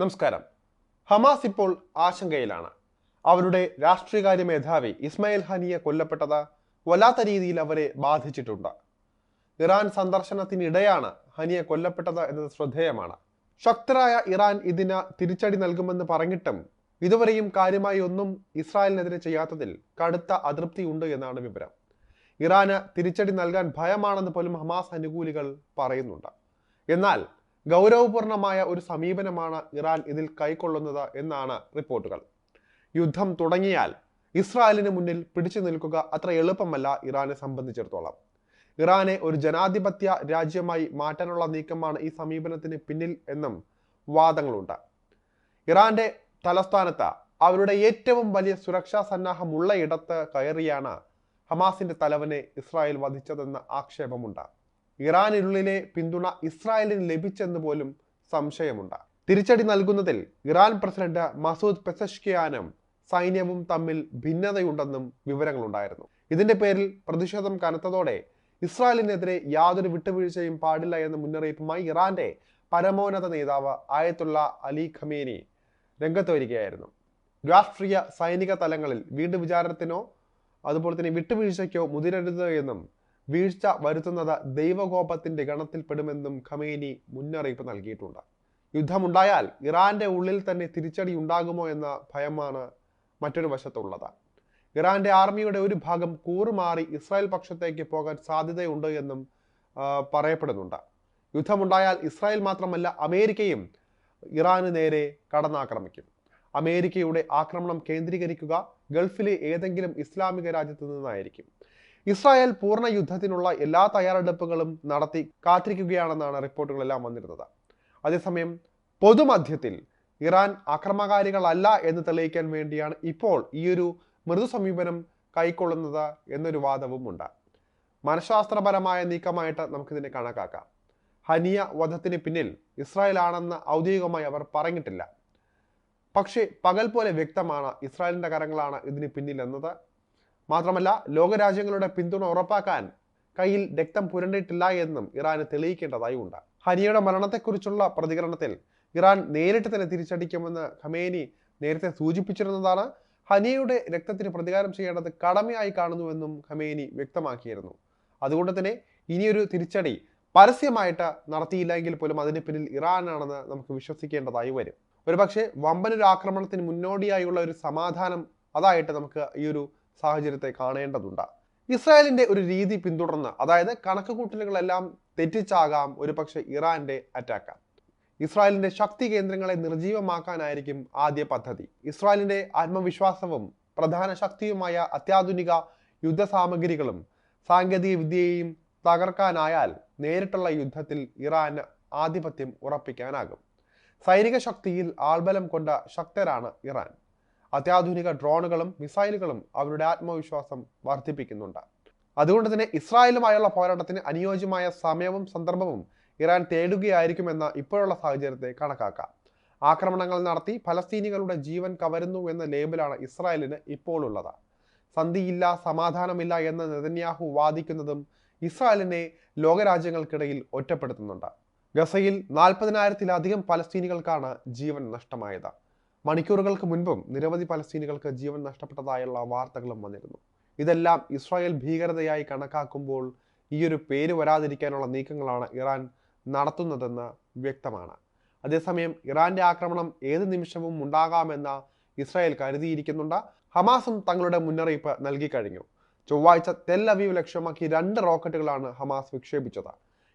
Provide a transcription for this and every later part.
നമസ്കാരം. ഹമാസ് ഇപ്പോൾ ആശങ്കയിലാണ്. അവരുടെ രാഷ്ട്രീയകാര്യ മേധാവി ഇസ്മായിൽ ഹാനിയെ കൊല്ലപ്പെട്ടത് വല്ലാത്ത രീതിയിൽ അവരെ ബാധിച്ചിട്ടുണ്ട്. ഇറാൻ സന്ദർശനത്തിനിടെയാണ് ഹനിയെ കൊല്ലപ്പെട്ടത് എന്നത് ശ്രദ്ധേയമാണ്. ശക്തരായ ഇറാൻ ഇതിന് തിരിച്ചടി നൽകുമെന്ന് പറഞ്ഞിട്ടും ഇതുവരെയും കാര്യമായി ഒന്നും ഇസ്രായേലിനെതിരെ ചെയ്യാത്തതിൽ കടുത്ത അതൃപ്തിയുണ്ട് എന്നാണ് വിവരം. ഇറാന് തിരിച്ചടി നൽകാൻ ഭയമാണെന്ന് പോലും ഹമാസ് അനുകൂലികൾ പറയുന്നുണ്ട്. എന്നാൽ ഗൗരവപൂർണമായ ഒരു സമീപനമാണ് ഇറാൻ ഇതിൽ കൈക്കൊള്ളുന്നത് എന്നാണ് റിപ്പോർട്ടുകൾ. യുദ്ധം തുടങ്ങിയാൽ ഇസ്രായേലിന് മുന്നിൽ പിടിച്ചു നിൽക്കുക അത്ര എളുപ്പമല്ല ഇറാനെ സംബന്ധിച്ചിടത്തോളം. ഇറാനെ ഒരു ജനാധിപത്യ രാജ്യമായി മാറ്റാനുള്ള നീക്കമാണ് ഈ സമീപനത്തിന് പിന്നിൽ എന്നും വാദങ്ങളുണ്ട്. ഇറാന്റെ തലസ്ഥാനത്ത് അവരുടെ ഏറ്റവും വലിയ സുരക്ഷാ സന്നാഹമുള്ള ഇടത്ത് കയറിയാണ് ഹമാസിന്റെ തലവനെ ഇസ്രായേൽ വധിച്ചതെന്ന ആക്ഷേപമുണ്ട്. ഇറാനുള്ളിലെ പിന്തുണ ഇസ്രായേലിന് ലഭിച്ചെന്ന് പോലും സംശയമുണ്ട്. തിരിച്ചടി നൽകുന്നതിൽ ഇറാൻ പ്രസിഡന്റ് മസൂദ് പെസഷ്കിയാനും സൈന്യവും തമ്മിൽ ഭിന്നതയുണ്ടെന്നും വിവരങ്ങളുണ്ടായിരുന്നു. ഇതിന്റെ പേരിൽ പ്രതിഷേധം കനത്തതോടെ ഇസ്രായേലിനെതിരെ യാതൊരു വിട്ടുവീഴ്ചയും പാടില്ല എന്ന മുന്നറിയിപ്പുമായി ഇറാന്റെ പരമോന്നത നേതാവ് ആയത്തുള്ള അലി ഖമേനി രംഗത്ത് വരികയായിരുന്നു. രാഷ്ട്രീയ സൈനിക തലങ്ങളിൽ വീണ്ടും വിചാരണത്തിനോ അതുപോലെ തന്നെ വിട്ടുവീഴ്ചയ്ക്കോ മുതിരരുത് എന്നും വീഴ്ച വരുത്തുന്നത് ദൈവകോപത്തിന്റെ ഗണത്തിൽപ്പെടുമെന്നും ഖമേനി മുന്നറിയിപ്പ് നൽകിയിട്ടുണ്ട്. യുദ്ധമുണ്ടായാൽ ഇറാന്റെ ഉള്ളിൽ തന്നെ തിരിച്ചടി ഉണ്ടാകുമോ എന്ന ഭയമാണ് മറ്റൊരു വശത്തുള്ളത്. ഇറാന്റെ ആർമിയുടെ ഒരു ഭാഗം കൂറുമാറി ഇസ്രായേൽ പക്ഷത്തേക്ക് പോകാൻ സാധ്യതയുണ്ട് എന്നും പറയപ്പെടുന്നുണ്ട്. യുദ്ധമുണ്ടായാൽ ഇസ്രായേൽ മാത്രമല്ല അമേരിക്കയും ഇറാന് നേരെ കടന്നാക്രമിക്കും. അമേരിക്കയുടെ ആക്രമണം കേന്ദ്രീകരിക്കുക ഗൾഫിലെ ഏതെങ്കിലും ഇസ്ലാമിക രാജ്യത്തു നിന്നായിരിക്കും. ഇസ്രായേൽ പൂർണ യുദ്ധത്തിനുള്ള എല്ലാ തയ്യാറെടുപ്പുകളും നടത്തി കാത്തിരിക്കുകയാണെന്നാണ് റിപ്പോർട്ടുകളെല്ലാം വന്നിരുന്നത്. അതേസമയം പൊതുമധ്യത്തിൽ ഇറാൻ ആക്രമകാരികളല്ല എന്ന് തെളിയിക്കാൻ വേണ്ടിയാണ് ഇപ്പോൾ ഈ ഒരു മൃദു സമീപനം കൈക്കൊള്ളുന്നത് എന്നൊരു വാദവും ഉണ്ട്. മനഃശാസ്ത്രപരമായ നീക്കമായിട്ട് നമുക്കിതിനെ കണക്കാക്കാം. ഹനിയ വധത്തിന് പിന്നിൽ ഇസ്രായേൽ ആണെന്ന് ഔദ്യോഗികമായി അവർ പറഞ്ഞിട്ടില്ല. പക്ഷേ പകൽ പോലെ വ്യക്തമാണ് ഇസ്രായേലിന്റെ കരങ്ങളാണ് ഇതിന് പിന്നിൽ എന്നത് മാത്രമല്ല ലോകരാജ്യങ്ങളുടെ പിന്തുണ ഉറപ്പാക്കാൻ കയ്യിൽ രക്തം പുരണ്ടിട്ടില്ല എന്നും ഇറാൻ തെളിയിക്കേണ്ടതായി ഉണ്ട്. ഹനിയുടെ മരണത്തെക്കുറിച്ചുള്ള പ്രതികരണത്തിൽ ഇറാൻ നേരിട്ട് തന്നെ തിരിച്ചടിക്കുമെന്ന് ഖമേനി നേരത്തെ സൂചിപ്പിച്ചിരുന്നതാണ്. ഹനിയയുടെ രക്തത്തിന് പ്രതികാരം ചെയ്യേണ്ടത് കടമയായി കാണുന്നുവെന്നും ഖമേനി വ്യക്തമാക്കിയിരുന്നു. അതുകൊണ്ട് തന്നെ ഇനിയൊരു തിരിച്ചടി പരസ്യമായിട്ട് നടത്തിയില്ലെങ്കിൽ പോലും അതിന് പിന്നിൽ ഇറാനാണെന്ന് നമുക്ക് വിശ്വസിക്കേണ്ടതായി വരും. ഒരുപക്ഷെ വമ്പനൊരു ആക്രമണത്തിന് മുന്നോടിയായുള്ള ഒരു സമാധാനം അതായിട്ട് നമുക്ക് ഈ ഒരു സാഹചര്യത്തെ കാണേണ്ടതുണ്ട്. ഇസ്രായേലിന്റെ ഒരു രീതി പിന്തുടർന്ന് അതായത് കണക്കുകൂട്ടലുകളെല്ലാം തെറ്റിച്ചാകാം ഒരുപക്ഷെ ഇറാന്റെ അറ്റാക്ക് ഇസ്രായേലിന്റെ ശക്തി കേന്ദ്രങ്ങളെ നിർജീവമാക്കാനായിരിക്കും ആദ്യ പദ്ധതി. ഇസ്രായേലിന്റെ ആത്മവിശ്വാസവും പ്രധാന ശക്തിയുമായ അത്യാധുനിക യുദ്ധസാമഗ്രികളും സാങ്കേതിക വിദ്യയെയും തകർക്കാനായാൽ നേരിട്ടുള്ള യുദ്ധത്തിൽ ഇറാന് ആധിപത്യം ഉറപ്പിക്കാനാകും. സൈനിക ശക്തിയിൽ ആൾബലം കൊണ്ട ശക്തരാണ് ഇറാൻ. അത്യാധുനിക ഡ്രോണുകളും മിസൈലുകളും അവരുടെ ആത്മവിശ്വാസം വർദ്ധിപ്പിക്കുന്നുണ്ട്. അതുകൊണ്ട് തന്നെ ഇസ്രായേലുമായുള്ള പോരാട്ടത്തിന് അനുയോജ്യമായ സമയവും സന്ദർഭവും ഇറാൻ തേടുകയായിരിക്കുമെന്ന ഇപ്പോഴുള്ള സാഹചര്യത്തെ കണക്കാക്കാം. ആക്രമണങ്ങൾ നടത്തി ഫലസ്തീനികളുടെ ജീവൻ കവരുന്നു എന്ന ലേബലാണ് ഇസ്രായേലിന് ഇപ്പോൾ ഉള്ളത് സന്ധിയില്ല സമാധാനമില്ല എന്ന് നെതന്യാഹു വാദിക്കുന്നതും ഇസ്രായേലിനെ ലോകരാജ്യങ്ങൾക്കിടയിൽ ഒറ്റപ്പെടുത്തുന്നുണ്ട്. ഗസയിൽ നാൽപ്പതിനായിരത്തിലധികം പലസ്തീനികൾക്കാണ് ജീവൻ നഷ്ടമായത്. മണിക്കൂറുകൾക്ക് മുൻപും നിരവധി പലസ്തീനികൾക്ക് ജീവൻ നഷ്ടപ്പെട്ടതായുള്ള വാർത്തകളും വന്നിരുന്നു. ഇതെല്ലാം ഇസ്രായേൽ ഭീകരതയായി കണക്കാക്കുമ്പോൾ ഈ ഒരു പേര് വരാതിരിക്കാനുള്ള നീക്കങ്ങളാണ് ഇറാൻ നടത്തുന്നതെന്ന് വ്യക്തമാണ്. അതേസമയം ഇറാന്റെ ആക്രമണം ഏത് നിമിഷവും ഉണ്ടാകാമെന്ന ഇസ്രായേൽ കരുതിയിരിക്കുന്നുണ്ട്. ഹമാസും തങ്ങളുടെ മുന്നറിയിപ്പ് നൽകി കഴിഞ്ഞു. ചൊവ്വാഴ്ച തെൽ അവീവ് ലക്ഷ്യമാക്കി രണ്ട് റോക്കറ്റുകളാണ് ഹമാസ് വിക്ഷേപിച്ചത്.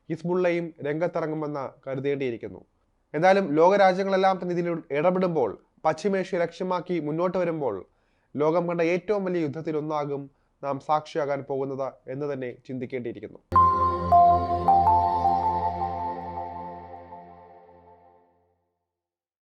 ഹിസ്ബുള്ളയും രംഗത്തിറങ്ങുമെന്ന് കരുതേണ്ടിയിരിക്കുന്നു. എന്തായാലും ലോകരാജ്യങ്ങളെല്ലാം തന്നെ ഇതിൽ ഇടപെടുമ്പോൾ പശ്ചിമേഷ്യ ലക്ഷ്യമാക്കി മുന്നോട്ട് വരുമ്പോൾ ലോകം കണ്ട ഏറ്റവും വലിയ യുദ്ധത്തിലൊന്നാകും നാം സാക്ഷിയാകാൻ പോകുന്നത് എന്ന് തന്നെ ചിന്തിക്കേണ്ടിയിരിക്കുന്നു.